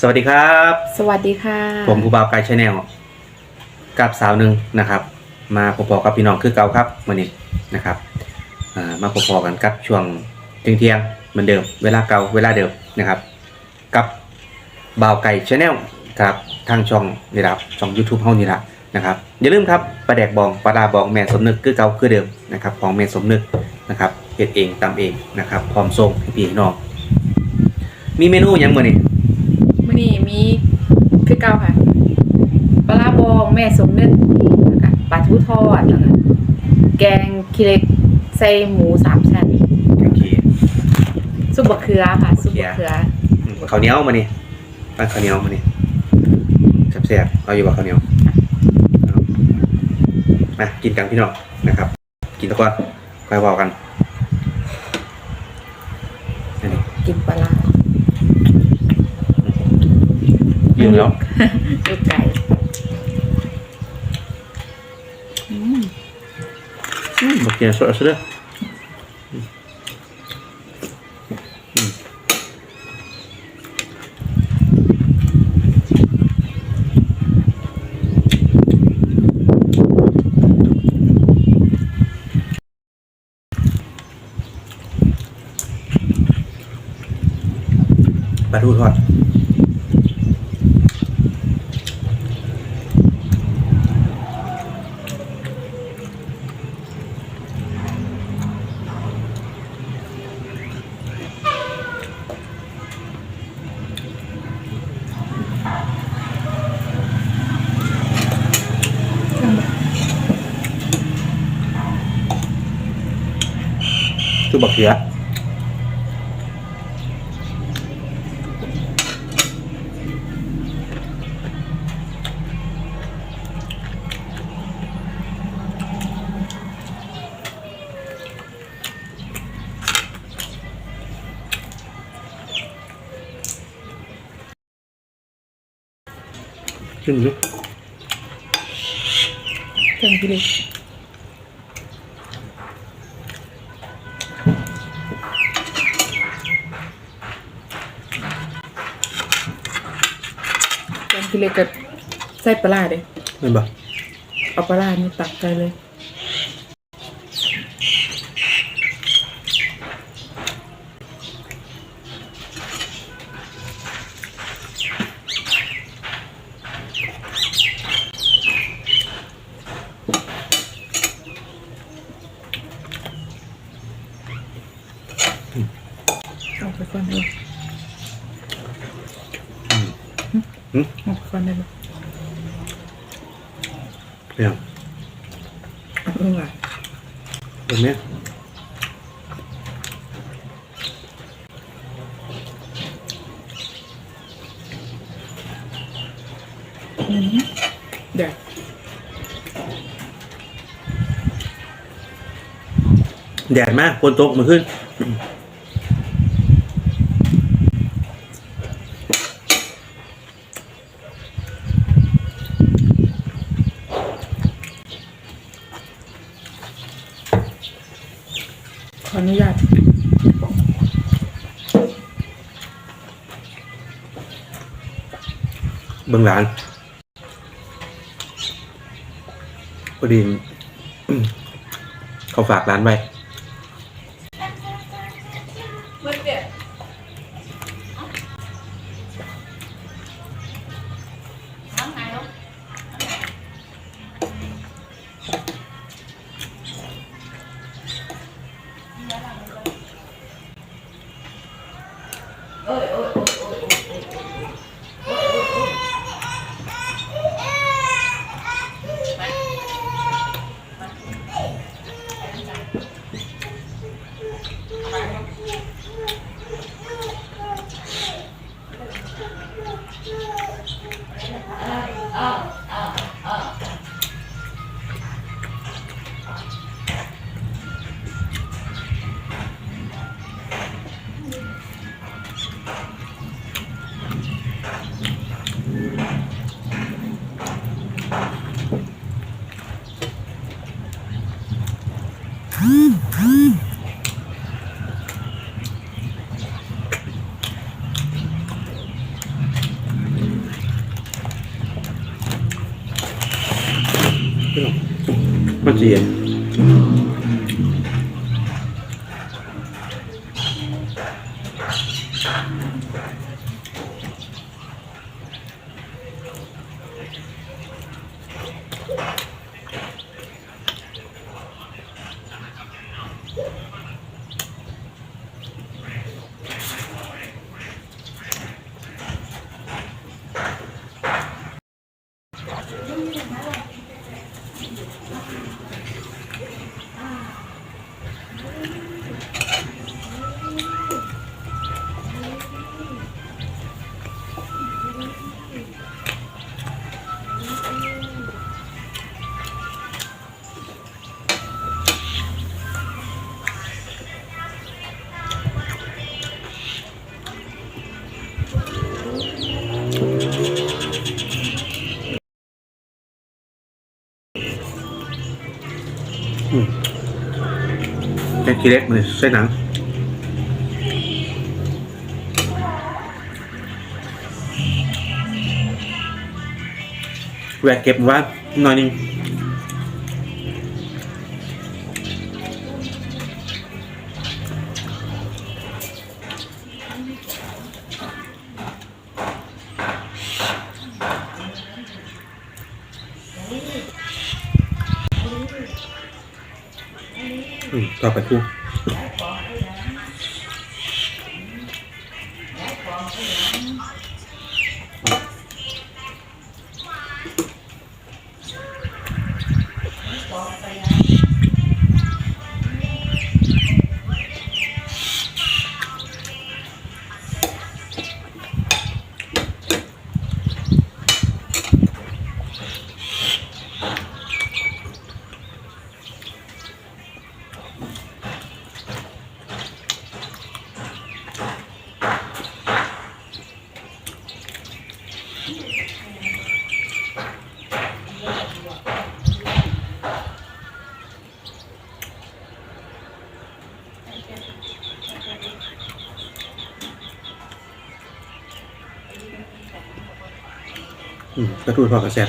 สวัสดีครับ สวัสดีค่ะ ผมภูบาวไกด์ชาแนลกับสาวหนึ่งนะครับ มาพบๆกับพี่น้องคือเก่าครับวันนี้นะครับอ่ามาพบๆกันกับช่วงเที่ยงๆเหมือนเดิมเวลาเก่าเวลาเดิมนะครับ กับบ่าวไก่ชาแนลครับทางช่องนี่แหละครับช่อง YouTube เฮานี่แหละนะครับอย่าลืมครับปลาแดกบองปลาดาบองแม่สมนึกคือเก่าคือเดิมนะครับของแม่สมนึกนะครับเฮ็ดเองตำเองนะครับพร้อมส่งให้พี่ให้น้องมีเมนูหยังมื้อนี้ มื่อนี้มีคือเก่าค่ะปลาร้าบองแม่สมนึกแล้วก็ปลาทูทอดแล้วก็แกงขี้เหล็กใส่หมูสามชั้นโอเคซุปบะเขือค่ะซุปบะเขืออืมข้าวเหนียวมานี่ปั้นข้าวเหนียวมานี่แซ่บๆเอาอยู่บ่ข้าวเหนียวเอามากินกันพี่น้องนะครับ กินตะกอนค่อยเว้ากันอันนี้กินปลา ร้ายืมแล้วลูกไก่อืมอืมบอกกินสดๆเด้ออืมปลาทูทอด คือบักเขือขึ้นลึกแกงขี้เหล็กแกงขี้เหล็กกับใส่ปลาร้าเด้เห็นปะเอาปลาร้านี่ตักไปเลย เอาไปก่อนเลย อืม เอาไปก่อนเลย เรื่อง เอาลงมาตรงนี้อืมเดี๋ยวแดดมากฝนตกมาขึ้น ออนุญาตเบื้องหลังพอดีอืมเขาฝากร้านไว้ พี่น้อง ทีเล็กมันเส้นหนังแหวกเก็บว่าหน่อยนึง อืมต่อ กระทู้ทอกระแซบ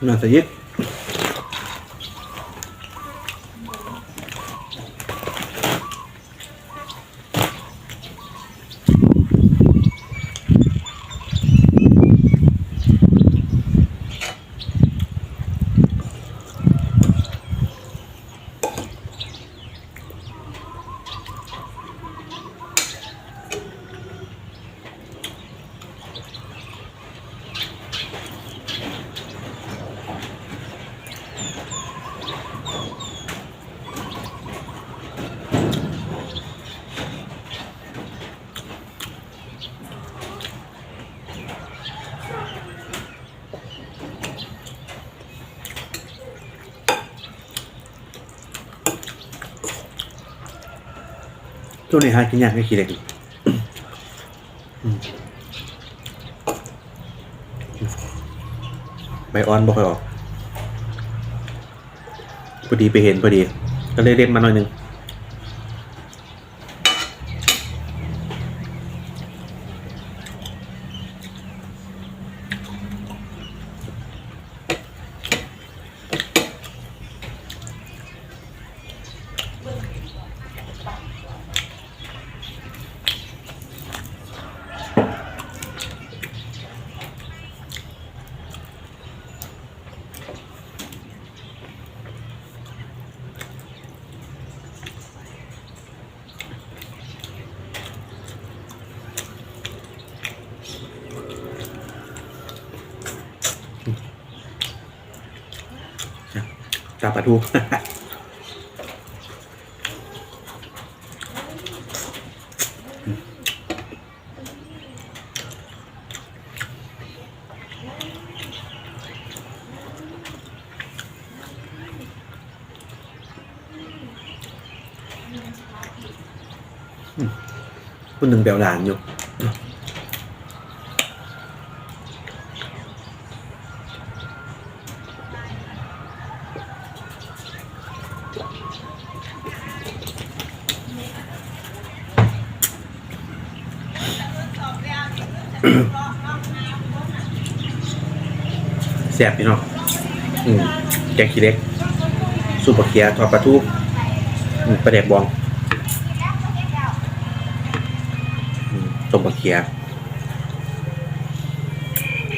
อืม ช่วงนี้หากินยากไม่ขี้เล็กอืมใบอ่อนบ่ค่อยออกพอดีไปเห็นพอดี ก็เลยเล่นมาหน่อยหนึง จับปลาทูคุณหนึ่งเบลหลานอยู่ ซ่บพี่น้องอืมแกงขี้เล็กสูปปลาเคียทอดปลาทูปลาแดกบองต้มปลาเคีย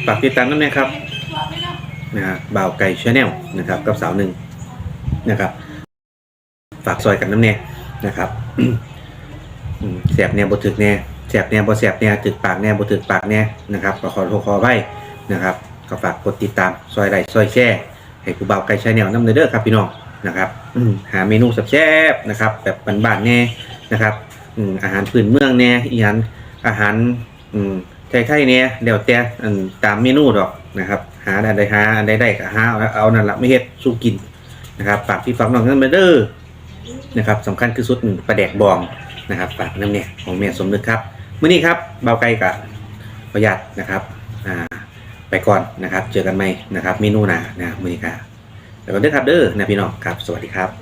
ฝากติดตามด้วยนะครับนะฮะบ่าวไก่ชาแนลนะครับ กับสาวหนึ่งนะครับ ฝากซอยกันน้ำแน่นะครับแสบแน่บถึกแน่แสบแน่บ่แสบแน่ถึกปากแน่บ่ถึกปากแน่นะครับก็ขอโทษขอไว้นะครับ ก็ฝากกดติดตามซอยไลค์ซอยแชร์ให้ผู้บ่าวไก่ชาแนลนำเด้อครับพี่น้องนะครับหาเมนูแซ่บๆนะครับ แบบบ้านๆแน่นะครับอาหารพื้นเมืองแน่อีหยังอาหารไทยๆเนี่ยเดี๋ยวแต่ตามเมนูดอกนะครับ หาอันใดหาอันใดได้ก็หาเอาเอานั่นละไม่เฮ็ดสู้กินนะครับฝากพี่ฝากน้องนั่นเด้อนะครับสำคัญคือสุดหนึ่งปลาแดกบองนะครับฝากน้ำเนี่ยของแม่สมนึกครับมื้อนี้ครับเบาไก่กะประหยัดนะครับอ่า ไปก่อนนะครับ เจอกันใหม่นะครับเมนูหนานะมือนี้ครับแล้วก็เด้อครับเด้อนะพี่น้องครับ สวัสดีครับ